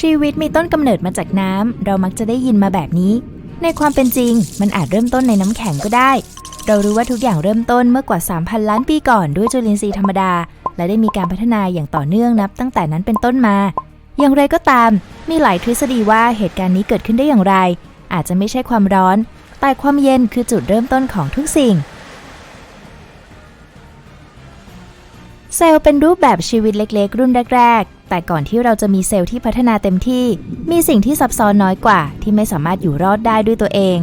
ชีวิตมีต้นกำเนิดมาจากน้ำ เรามักจะได้ยินมาแบบนี้ ในความเป็นจริง มันอาจเริ่มต้นในน้ำแข็งก็ได้ เรารู้ว่าทุกอย่างเริ่มต้นเมื่อกว่า 3,000 ล้านปีก่อนด้วยจุลินทรีย์ธรรมดา และได้มีการพัฒนาอย่างต่อเนื่องนับ ตั้งแต่นั้นเป็นต้นมา อย่างไรก็ตาม มีหลายทฤษฎีว่าเหตุการณ์นี้เกิดขึ้นได้อย่างไร อาจจะไม่ใช่ความร้อน แต่ความเย็นคือจุดเริ่มต้นของทุกสิ่งเซลล์เป็นรูปแบบชีวิตเล็กๆ รุ่นแรก แต่ก่อนที่เราจะมีเซลล์ที่พัฒนาเต็มที่ มีสิ่งที่ซับซ้อนน้อยกว่า ที่ไม่สามารถอยู่รอดได้ด้วยตัวเอง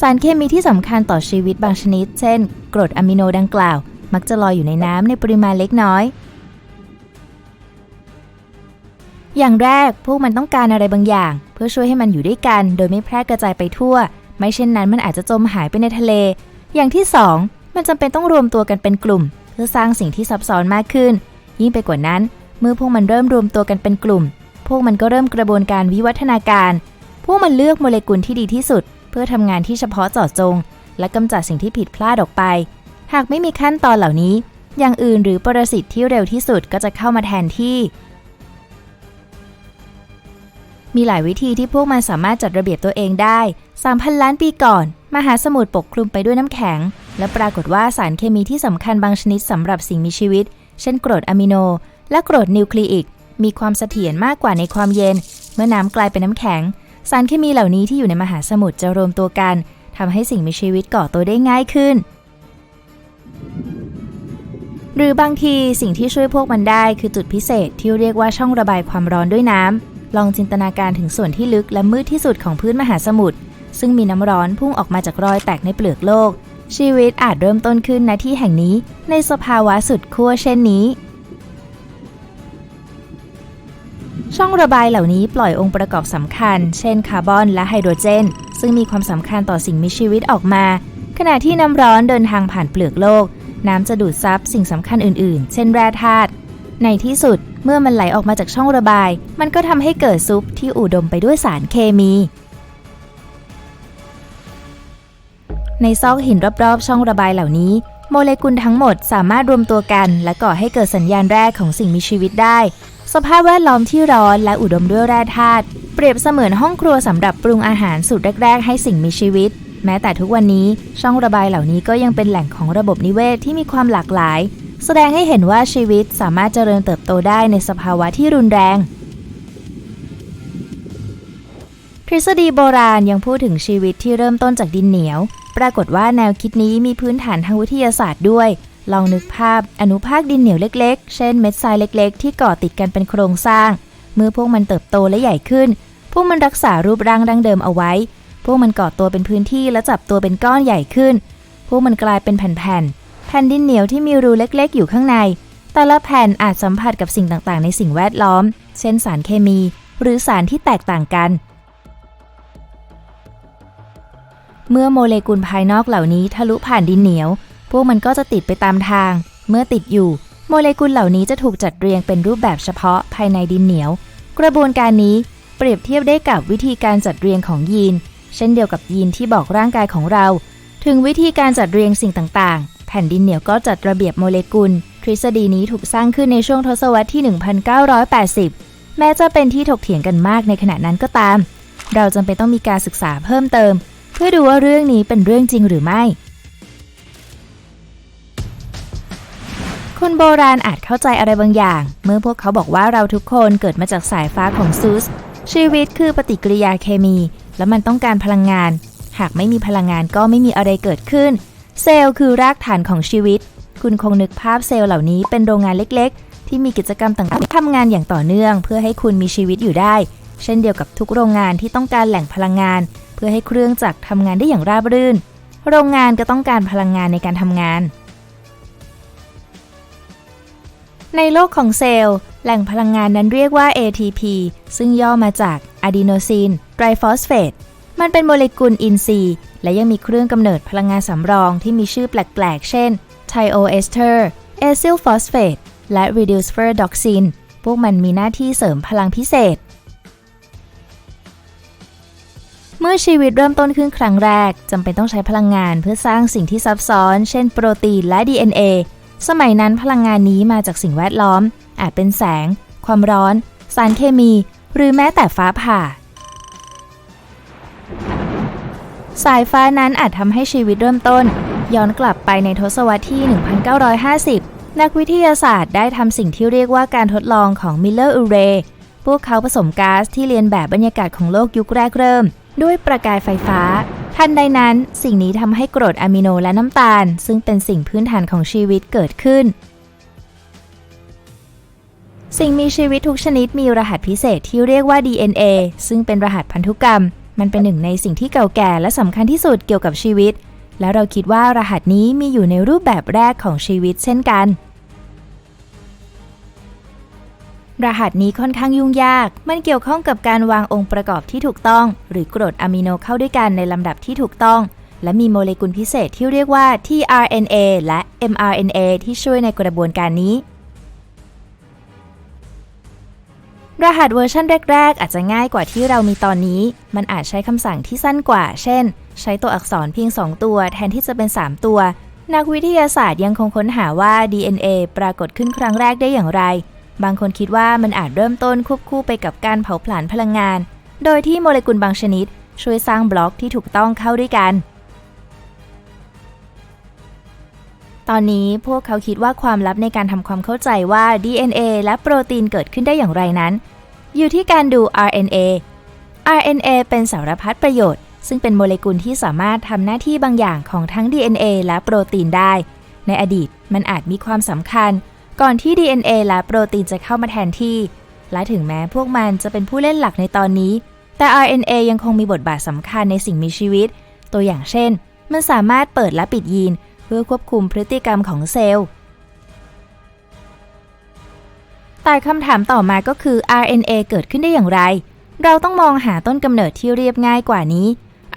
สารเคมีที่สำคัญต่อชีวิตบางชนิด เช่น กรดอะมิโนดังกล่าว มักจะลอยอยู่ในน้ำในปริมาณเล็กน้อย อย่างแรกพวกมันต้องการอะไรบางอย่าง เพื่อช่วยให้มันอยู่ด้วยกัน โดยไม่แพร่กระจายไปทั่ว ไม่เช่นนั้นมันอาจจะจมหายไปในทะเล อย่างที่สองมันจำเป็นต้องรวมตัวกันเป็นกลุ่ม เพื่อสร้างสิ่งที่ซับซ้อนมากขึ้น ยิ่งไปกว่านั้น เมื่อพวกมันเริ่มรวมตัวกันเป็นกลุ่ม พวกมันก็เริ่มกระบวนการวิวัฒนาการ พวกมันเลือกโมเลกุลที่ดีที่สุด เพื่อทำงานที่เฉพาะเจาะจง และกำจัดสิ่งที่ผิดพลาดออกไป หากไม่มีขั้นตอนเหล่านี้ อย่างอื่นหรือปรสิตที่เร็วที่สุดก็จะเข้ามาแทนที่ มีหลายวิธีที่พวกมันสามารถจัดระเบียบตัวเองได้ 3,000 ล้านปีก่อน มหาสมุทรปกคลุมไปด้วยน้ำแข็ง และปรากฏว่าสารเคมีที่สำคัญบางชนิดสำหรับสิ่งมีชีวิต เช่นกรดอะมิโน และกรดนิวคลีอิก มีความเสถียรมากกว่าในความเย็น เมื่อน้ำกลายเป็นน้ำแข็ง สารเคมีเหล่านี้ที่อยู่ในมหาสมุทรจะรวมตัวกันทำให้สิ่งมีชีวิตก่อตัวได้ง่ายขึ้น หรือบางทีสิ่งที่ช่วยพวกมันได้คือจุดพิเศษที่เรียกว่าช่องระบายความร้อนด้วยน้ำลองจินตนาการถึงส่วนที่ลึกและมืดที่สุดของพื้นมหาสมุทรซึ่งมีน้ำร้อนพุ่งออกมาจากรอยแตกในเปลือกโลก ชีวิตอาจเริ่มต้นขึ้นณที่แห่งนี้ในสภาวะสุดขั้วเช่นนี้ ช่องระบายเหล่านี้ปล่อยองค์ประกอบสำคัญ เช่นคาร์บอนและไฮโดรเจน ซึ่งมีความสำคัญต่อสิ่งมีชีวิตออกมา ขณะที่น้ำร้อนเดินทางผ่านเปลือกโลก น้ำจะดูดซับสิ่งสำคัญอื่นๆ เช่นแร่ธาตุ ในที่สุดเมื่อมันไหลออกมาจากช่องระบาย มันก็ทำให้เกิดซุปที่อุดมไปด้วยสารเคมี ในซอกหินรอบๆ ช่องระบายเหล่านี้ โมเลกุลทั้งหมดสามารถรวมตัวกัน และก่อให้เกิดสัญญาณแรกของสิ่งมีชีวิตได้ สภาพแวดล้อมที่ร้อนและอุดมด้วยแร่ธาตุเปรียบเสมือนห้องครัวสำหรับปรุงอาหารสูตรแรก ๆ ให้สิ่งมีชีวิต แม้แต่ทุกวันนี้ช่องระบายเหล่านี้ก็ยังเป็นแหล่งของระบบนิเวศที่มีความหลากหลาย แสดงให้เห็นว่าชีวิตสามารถเจริญเติบโตได้ในสภาวะที่รุนแรงทฤษฎีโบราณยังพูดถึงชีวิตที่เริ่มต้นจากดินเหนียว ปรากฏว่าแนวคิดนี้มีพื้นฐานทางวิทยาศาสตร์ด้วย ลองนึกภาพอนุภาคดินเหนียวเล็ก ๆ เช่นเม็ดทรายเล็ก ๆ ที่ก่อติดกันเป็นโครงสร้าง เมื่อพวกมันเติบโตและใหญ่ขึ้น พวกมันรักษารูปร่างดั้งเดิมเอาไว้ พวกมันก่อตัวเป็นพื้นที่และจับตัวเป็นก้อนใหญ่ขึ้น พวกมันกลายเป็นแผ่นๆ แผ่นดินเหนียวที่มีรูเล็ก ๆ อยู่ข้างใน แต่ละแผ่นอาจสัมผัสกับสิ่งต่างๆ ในสิ่งแวดล้อม เช่นสารเคมี หรือสารที่แตกต่างกัน เมื่อโมเลกุลภายนอกเหล่านี้ทะลุผ่านดินเหนียว พวกมันก็จะติดไปตามทาง เมื่อติดอยู่ โมเลกุลเหล่านี้จะถูกจัดเรียงเป็นรูปแบบเฉพาะภายในดินเหนียว กระบวนการนี้เปรียบเทียบได้กับวิธีการจัดเรียงของยีน เช่นเดียวกับยีนที่บอกร่างกายของเรา ถึงวิธีการจัดเรียงสิ่งต่างๆ แผ่นดินเหนียวก็จัดระเบียบโมเลกุล ทฤษฎีนี้ถูกสร้างขึ้นในช่วงทศวรรษที่ 1980 แม้จะเป็นที่ถกเถียงกันมากในขณะนั้นก็ตาม เราจำเป็นต้องมีการศึกษาเพิ่มเติม เพื่อดูว่าเรื่องนี้เป็นเรื่องจริงหรือไม่ คนโบราณอาจเข้าใจอะไรบางอย่าง เมื่อพวกเขาบอกว่าเราทุกคนเกิดมาจากสายฟ้าของซูส ชีวิตคือปฏิกิริยาเคมี และมันต้องการพลังงาน หากไม่มีพลังงานก็ไม่มีอะไรเกิดขึ้น เซลล์คือรากฐานของชีวิต คุณคงนึกภาพเซลล์เหล่านี้เป็นโรงงานเล็กๆ ที่มีกิจกรรมต่างๆทำงานอย่างต่อเนื่อง เพื่อให้คุณมีชีวิตอยู่ได้ เช่นเดียวกับทุกโรงงานที่ต้องการแหล่งพลังงาน เพื่อให้เครื่องจักรทำงานได้อย่างราบรื่น โรงงานก็ต้องการพลังงานในการทำงาน ในโลกของเซลล์ แหล่งพลังงานนั้นเรียกว่า ATP ซึ่งย่อมาจากอะดีโนซินไตรฟอสเฟตมันเป็นโมเลกุลอินทรีย์ และยังมีเครื่องกำเนิดพลังงานสำรองที่มีชื่อแปลก ๆ เช่นไทโอเอสเตอร์เอซิลฟอสเฟตและ reducer doxin พวกมันมีหน้าที่เสริมพลังพิเศษ มื่อชีวิตเริ่มต้นขึ้นครั้งแรกจำเป็นต้องใช้พลังงานเพื่อสร้างสิ่งที่ซับซ้อน เช่นโปรตีนและ DNA สมัยนั้นพลังงานนี้มาจากสิ่งแวดล้อม อาจเป็นแสง ความร้อน สารเคมี หรือแม้แต่ฟ้าผ่า สายฟ้านั้นอาจทำให้ชีวิตเริ่มต้น ย้อนกลับไปในทศวรรษที่ 1950 นักวิทยาศาสตร์ได้ทำสิ่งที่เรียกว่าการทดลองของมิลเลอร์อูเรพวกเขาผสมก๊าซที่เรียนแบบบรรยากาศของโลกยุคแรกเริ่ม ด้วยประกายไฟฟ้า ทันใดนั้นสิ่งนี้ทำให้กรดอะมิโนและน้ำตาล ซึ่งเป็นสิ่งพื้นฐานของชีวิตเกิดขึ้น สิ่งมีชีวิตทุกชนิดมีรหัสพิเศษที่เรียกว่า DNA ซึ่งเป็นรหัสพันธุกรรม มันเป็นหนึ่งในสิ่งที่เก่าแก่และสำคัญที่สุดเกี่ยวกับชีวิต และเราคิดว่ารหัสนี้มีอยู่ในรูปแบบแรกของชีวิตเช่นกัน รหัสนี้ค่อนข้างยุ่งยาก มันเกี่ยวข้องกับการวางองค์ประกอบที่ถูกต้อง หรือกรดอะมิโนเข้าด้วยกันในลำดับที่ถูกต้อง และมีโมเลกุลพิเศษที่เรียกว่า tRNA และ mRNA ที่ช่วยในกระบวนการนี้ รหัสเวอร์ชันแรก ๆ อาจจะง่ายกว่าที่เรามีตอนนี้ มันอาจใช้คำสั่งที่สั้นกว่า เช่น ใช้ตัวอักษรเพียง 2 ตัว แทนที่จะเป็น 3 ตัว นักวิทยาศาสตร์ยังคงค้นหาว่า DNA ปรากฏขึ้นครั้งแรกได้อย่างไร บางคนคิดว่ามันอาจเริ่มต้นควบคู่ไปกับการเผาผลาญพลังงาน โดยที่โมเลกุลบางชนิด ช่วยสร้างบล็อกที่ถูกต้องเข้าด้วยกัน ตอนนี้พวกเขาคิดว่าความลับในการทำความเข้าใจว่า DNA และโปรตีนเกิดขึ้นได้อย่างไรนั้น อยู่ที่การดู RNA RNA เป็นสารพัดประโยชน์ ซึ่งเป็นโมเลกุลที่สามารถทำหน้าที่บางอย่างของทั้ง DNA และโปรตีนได้ ในอดีตมันอาจมีความสำคัญ ก่อนที่ DNA และโปรตีนจะเข้ามาแทนที่ และถึงแม้พวกมันจะเป็นผู้เล่นหลักในตอนนี้ แต่ RNA ยังคงมีบทบาทสำคัญในสิ่งมีชีวิต ตัวอย่างเช่น มันสามารถเปิดและปิดยีน เพื่อควบคุมพฤติกรรมของเซลล์ แต่คำถามต่อมาก็คือ RNA เกิดขึ้นได้อย่างไร เราต้องมองหาต้นกำเนิดที่เรียบง่ายกว่านี้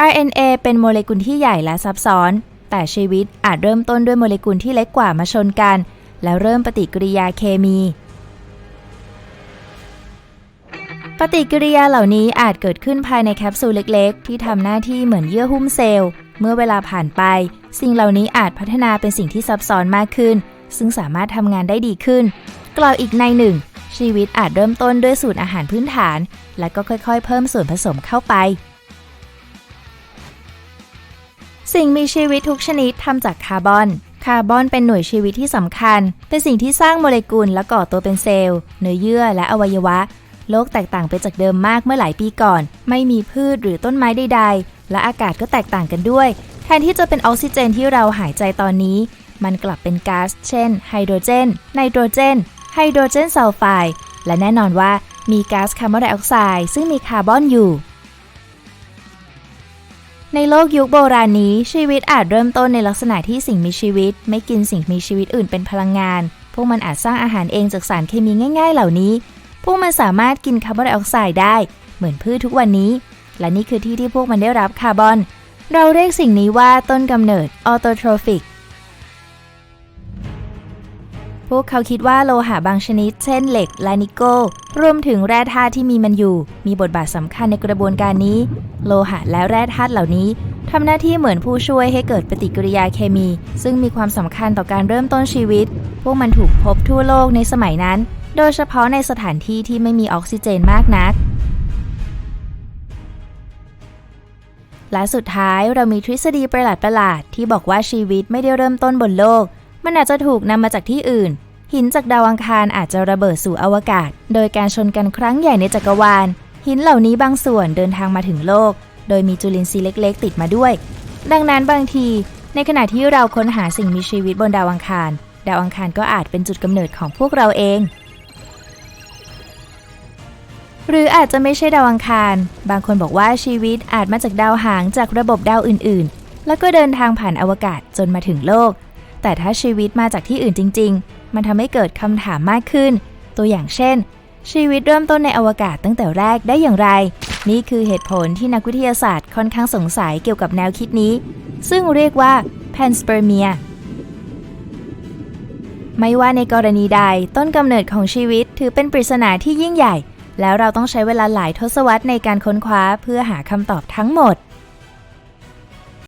RNA เป็นโมเลกุลที่ใหญ่และซับซ้อน แต่ชีวิตอาจเริ่มต้นด้วยโมเลกุลที่เล็กกว่ามาชนกัน แล้วเริ่มปฏิกิริยาเคมี ปฏิกิริยาเหล่านี้อาจเกิดขึ้นภายในแคปซูลเล็กๆ ที่ทำหน้าที่เหมือนเยื่อหุ้มเซลล์ เมื่อเวลาผ่านไป สิ่งเหล่านี้อาจพัฒนาเป็นสิ่งที่ซับซ้อนมากขึ้น ซึ่งสามารถทำงานได้ดีขึ้น กล่าวอีกในหนึ่ง ชีวิตอาจเริ่มต้นด้วยสูตรอาหารพื้นฐาน และก็ค่อยๆ เพิ่มส่วนผสมเข้าไปสิ่งมีชีวิตทุกชนิดทำจากคาร์บอนาร์บอนเป็นหน่วยชีวิตที่สำคัญ เป็นสิ่งที่สร้างโมเลกุลและก่อตัวเป็นเซลล์ เนื้อเยื่อและอวัยวะ โลกแตกต่างไปจากเดิมมากเมื่อหลายปีก่อน ไม่มีพืชหรือต้นไม้ใดๆ และอากาศก็แตกต่างกันด้วย แทนที่จะเป็นออกซิเจนที่เราหายใจตอนนี้ มันกลับเป็นก๊าซเช่น ไฮโดรเจน ไนโตรเจน ไฮโดรเจนซัลไฟด์ และแน่นอนว่ามีก๊าซคาร์บอนไดออกไซด์ซึ่งมีคาร์บอนอยู่ ในโลกยุคโบราณนี้ ชีวิตอาจเริ่มต้นในลักษณะที่สิ่งมีชีวิต ไม่กินสิ่งมีชีวิตอื่นเป็นพลังงาน พวกมันอาจสร้างอาหารเองจากสารเคมีง่าย ๆ เหล่านี้ พวกมันสามารถกินคาร์บอนไดออกไซด์ได้ เหมือนพืชทุกวันนี้ และนี่คือที่ที่พวกมันได้รับคาร์บอน เราเรียกสิ่งนี้ว่าต้นกำเนิดออโตโทรฟิก พวกเขาคิดว่าโลหะบางชนิด เช่นเหล็กและนิกเกิลรวมถึงแร่ธาตุที่มีมันอยู่ มีบทบาทสำคัญในกระบวนการนี้ โลหะและแร่ธาตุเหล่านี้ทำหน้าที่เหมือนผู้ช่วยให้เกิดปฏิกิริยาเคมี ซึ่งมีความสำคัญต่อการเริ่มต้นชีวิต พวกมันถูกพบทั่วโลกในสมัยนั้น โดยเฉพาะในสถานที่ที่ไม่มีออกซิเจนมากนัก และสุดท้ายเรามีทฤษฎีประหลาดๆที่บอกว่าชีวิตไม่ได้เริ่มต้นบนโลก มันอาจจะถูกนำมาจากที่อื่น หินจากดาวอังคารอาจจะระเบิดสู่อวกาศ โดยการชนกันครั้งใหญ่ในจักรวาล หินเหล่านี้บางส่วนเดินทางมาถึงโลก โดยมีจุลินทรีย์เล็ก ๆ ติดมาด้วย ดังนั้นบางที ในขณะที่เราค้นหาสิ่งมีชีวิตบนดาวอังคาร ดาวอังคารก็อาจเป็นจุดกำเนิดของพวกเราเอง หรืออาจจะไม่ใช่ดาวอังคาร บางคนบอกว่าชีวิตอาจมาจากดาวหางจากระบบดาวอื่น ๆ แล้วก็เดินทางผ่านอวกาศจนมาถึงโลก แต่ถ้าชีวิตมาจากที่อื่นจริง ๆ มันทำให้เกิดคำถามมากขึ้น ตัวอย่างเช่น ชีวิตเริ่มต้นในอวกาศตั้งแต่แรกได้อย่างไร นี่คือเหตุผลที่นักวิทยาศาสตร์ค่อนข้างสงสัยเกี่ยวกับแนวคิดนี้ ซึ่งเรียกว่า panspermia ไม่ว่าในกรณีใดต้นกำเนิดของชีวิตถือเป็นปริศนาที่ยิ่งใหญ่ แล้วเราต้องใช้เวลาหลายทศวรรษในการค้นคว้าเพื่อหาคำตอบทั้งหมด